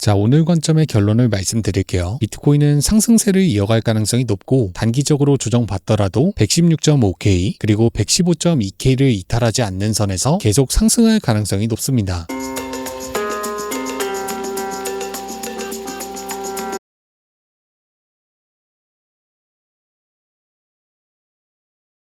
자, 오늘 관점의 결론을 말씀드릴게요. 비트코인은 상승세를 이어갈 가능성이 높고 단기적으로 조정받더라도 116.5K 그리고 115.2K를 이탈하지 않는 선에서 계속 상승할 가능성이 높습니다.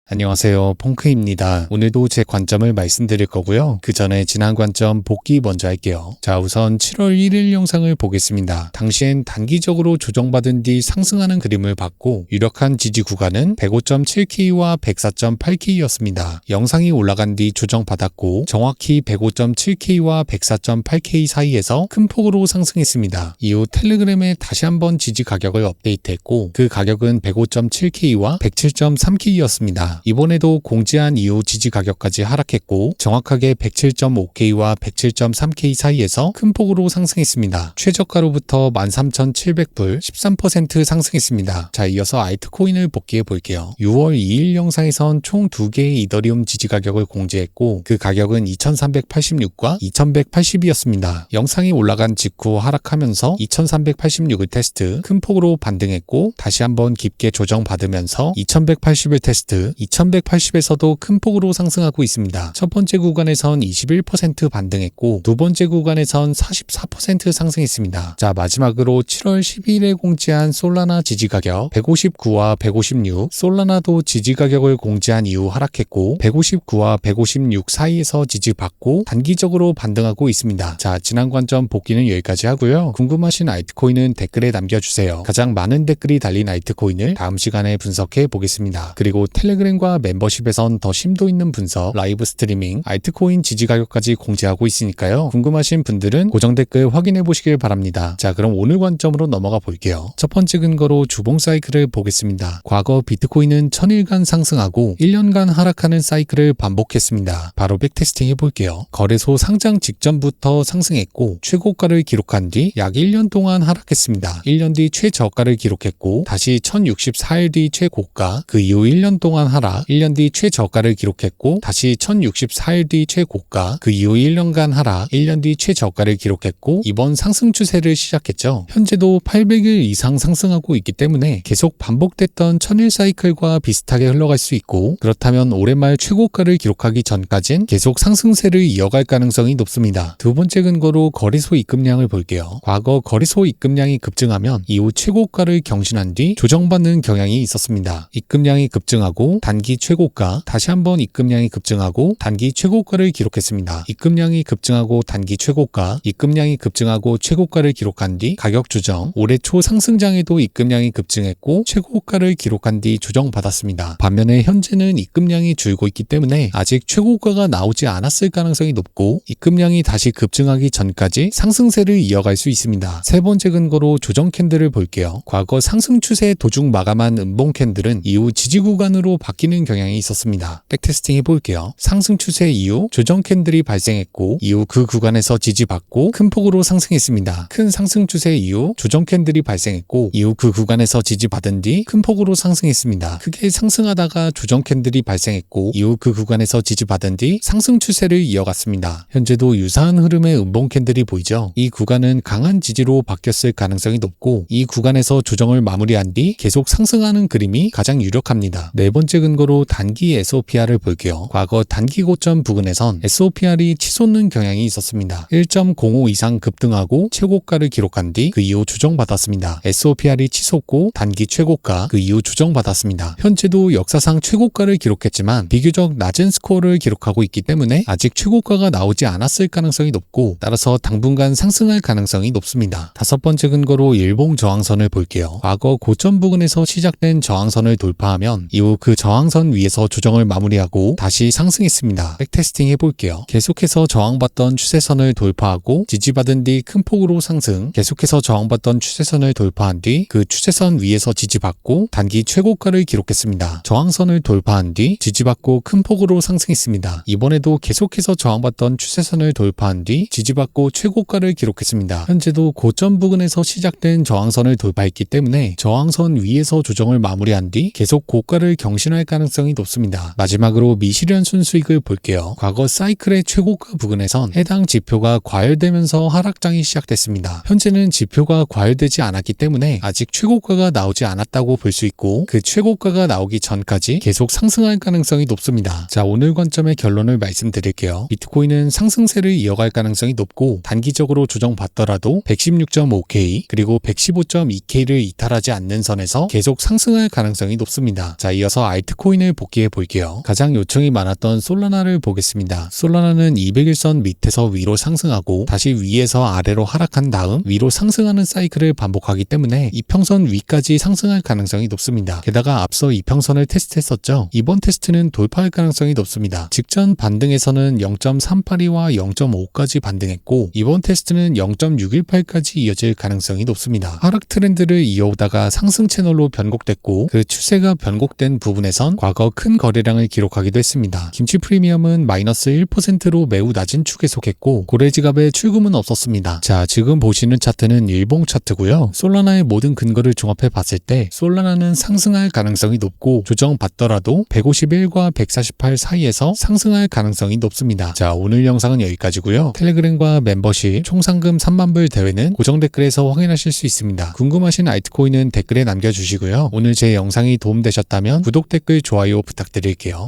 안녕하세요. 펑크입니다. 오늘도 제 관점을 말씀드릴 거고요. 그 전에 지난 관점 복귀 먼저 할게요. 자, 우선 7월 1일 영상을 보겠습니다. 당시엔 단기적으로 조정받은 뒤 상승하는 그림을 봤고 유력한 지지 구간은 105.7K와 104.8K였습니다. 영상이 올라간 뒤 조정받았고 정확히 105.7K와 104.8K 사이에서 큰 폭으로 상승했습니다. 이후 텔레그램에 다시 한번 지지 가격을 업데이트했고 그 가격은 105.7K와 107.3K였습니다. 이번에도 공지한 이후 지지 가격까지 하락했고 정확하게 107.5K와 107.3K 사이에서 큰 폭으로 상승했습니다. 최저가로부터 13,700불 13% 상승했습니다. 자, 이어서 알트코인을 복귀해 볼게요. 6월 2일 영상에선 총 2개의 이더리움 지지 가격을 공지했고 그 가격은 2,386과 2,180이었습니다. 영상이 올라간 직후 하락하면서 2,386을 테스트 큰 폭으로 반등했고 다시 한번 깊게 조정받으면서 2,180을 테스트 2180에서도 큰 폭으로 상승하고 있습니다. 첫 번째 구간에선 21% 반등했고 두 번째 구간에선 44% 상승했습니다. 자 마지막으로 7월 12일에 공지한 솔라나 지지 가격 159와 156 솔라나도 지지 가격을 공지한 이후 하락했고 159와 156 사이에서 지지받고 단기적으로 반등하고 있습니다. 자 지난 관점 복귀는 여기까지 하고요. 궁금하신 알트코인은 댓글에 남겨주세요. 가장 많은 댓글이 달린 알트코인을 다음 시간에 분석해 보겠습니다. 그리고 텔레그램 과 멤버십에선 더 심도 있는 분석, 라이브 스트리밍, 알트코인 지지 가격까지 공지하고 있으니까요. 궁금하신 분들은 고정 댓글 확인해 보시길 바랍니다. 자, 그럼 오늘 관점으로 넘어가 볼게요. 첫 번째 근거로 주봉 사이클을 보겠습니다. 과거 비트코인은 1000일간 상승하고 1년간 하락하는 사이클을 반복했습니다. 바로 백테스팅 해볼게요. 거래소 상장 직전부터 상승했고 최고가를 기록한 뒤 약 1년 동안 하락했습니다. 1년 뒤 최저가를 기록했고 다시 1064일 뒤 최고가 그 이후 1년 동안 하락 1년 뒤 최저가를 기록했고 다시 1064일 뒤 최고가 그 이후 1년간 하락 1년 뒤 최저가를 기록했고 이번 상승 추세를 시작했죠. 현재도 800일 이상 상승하고 있기 때문에 계속 반복됐던 1000일 사이클과 비슷하게 흘러갈 수 있고 그렇다면 올해 말 최고가를 기록하기 전까진 계속 상승세를 이어갈 가능성이 높습니다. 두 번째 근거로 거래소 입금량을 볼게요. 과거 거래소 입금량이 급증하면 이후 최고가를 경신한 뒤 조정받는 경향이 있었습니다. 입금량이 급증하고 단기 최고가 다시 한번 입금량이 급증하고 단기 최고가를 기록했습니다. 입금량이 급증하고 단기 최고가 입금량이 급증하고 최고가를 기록한 뒤 가격 조정 올해 초 상승장에도 입금량이 급증했고 최고가를 기록한 뒤 조정받았습니다. 반면에 현재는 입금량이 줄고 있기 때문에 아직 최고가가 나오지 않았을 가능성이 높고 입금량이 다시 급증하기 전까지 상승세를 이어갈 수 있습니다. 세 번째 근거로 조정 캔들을 볼게요. 과거 상승 추세 도중 마감한 음봉 캔들은 이후 지지 구간으로 바뀌는 경향이 있었습니다. 백테스팅 해볼게요. 상승 추세 이후 조정 캔들이 발생했고 이후 그 구간에서 지지받고 큰 폭으로 상승했습니다. 큰 상승 추세 이후 조정 캔들이 발생했고 이후 그 구간에서 지지받은 뒤 큰 폭으로 상승했습니다. 크게 상승하다가 조정 캔들이 발생했고 이후 그 구간에서 지지받은 뒤 상승 추세를 이어갔습니다. 현재도 유사한 흐름의 음봉 캔들이 보이죠. 이 구간은 강한 지지로 바뀌었을 가능성이 높고 이 구간에서 조정을 마무리한 뒤 계속 상승하는 그림이 가장 유력합니다. 네 번째 근 거로 단기 SOPR을 볼게요. 과거 단기 고점 부근에선 SOPR이 치솟는 경향이 있었습니다. 1.05 이상 급등하고 최고가를 기록한 뒤 그 이후 조정받았습니다. SOPR이 치솟고 단기 최고가 그 이후 조정받았습니다. 현재도 역사상 최고가를 기록했지만 비교적 낮은 스코어를 기록하고 있기 때문에 아직 최고가가 나오지 않았을 가능성이 높고 따라서 당분간 상승할 가능성이 높습니다. 다섯 번째 근거로 일봉 저항선을 볼게요. 과거 고점 부근에서 시작된 저항선을 돌파하면 이후 그 저항 선 위에서 조정을 마무리하고 다시 상승했습니다. 백테스팅 해볼게요. 계속해서 저항받던 추세선을 돌파하고 지지받은 뒤 큰 폭으로 상승, 계속해서 저항받던 추세선을 돌파한 뒤 그 추세선 위에서 지지받고 단기 최고가를 기록했습니다. 저항선을 돌파한 뒤 지지받고 큰 폭으로 상승했습니다. 이번에도 계속해서 저항받던 추세선을 돌파한 뒤 지지받고 최고가를 기록했습니다. 현재도 고점 부근에서 시작된 저항선을 돌파했기 때문에 저항선 위에서 조정을 마무리한 뒤 계속 고가를 경신할 상승할 가능성이 높습니다. 마지막으로 미실현 순수익을 볼게요. 과거 사이클의 최고가 부근에선 해당 지표가 과열되면서 하락장이 시작됐습니다. 현재는 지표가 과열되지 않았기 때문에 아직 최고가가 나오지 않았다고 볼 수 있고 그 최고가가 나오기 전까지 계속 상승할 가능성이 높습니다. 자, 오늘 관점의 결론을 말씀드릴게요. 비트코인은 상승세를 이어갈 가능성이 높고 단기적으로 조정받더라도 116.5K 그리고 115.2K를 이탈하지 않는 선에서 계속 상승할 가능성이 높습니다. 자, 이어서 알트 코인을 복귀해 볼게요. 가장 요청이 많았던 솔라나를 보겠습니다. 솔라나는 200일선 밑에서 위로 상승하고 다시 위에서 아래로 하락한 다음 위로 상승하는 사이클을 반복하기 때문에 이평선 위까지 상승할 가능성이 높습니다. 게다가 앞서 이평선을 테스트했었죠. 이번 테스트는 돌파할 가능성이 높습니다. 직전 반등에서는 0.382와 0.5까지 반등했고 이번 테스트는 0.618까지 이어질 가능성이 높습니다. 하락 트렌드를 이어오다가 상승 채널로 변곡됐고 그 추세가 변곡된 부분에 선 과거 큰 거래량을 기록하기도 했습니다. 김치 프리미엄은 마이너스 1%로 매우 낮은 축에 속했고 고래 지갑에 출금은 없었습니다. 자 지금 보시는 차트는 일봉 차트고요. 솔라나의 모든 근거를 종합해 봤을 때 솔라나는 상승할 가능성이 높고 조정받더라도 151과 148 사이에서 상승할 가능성이 높습니다. 자 오늘 영상은 여기까지고요. 텔레그램과 멤버십 총 상금 3만 불 대회는 고정 댓글에서 확인하실 수 있습니다. 궁금하신 알트코인은 댓글에 남겨주시고요. 오늘 제 영상이 도움되셨다면 구독, 댓글, 좋아요 부탁드릴게요.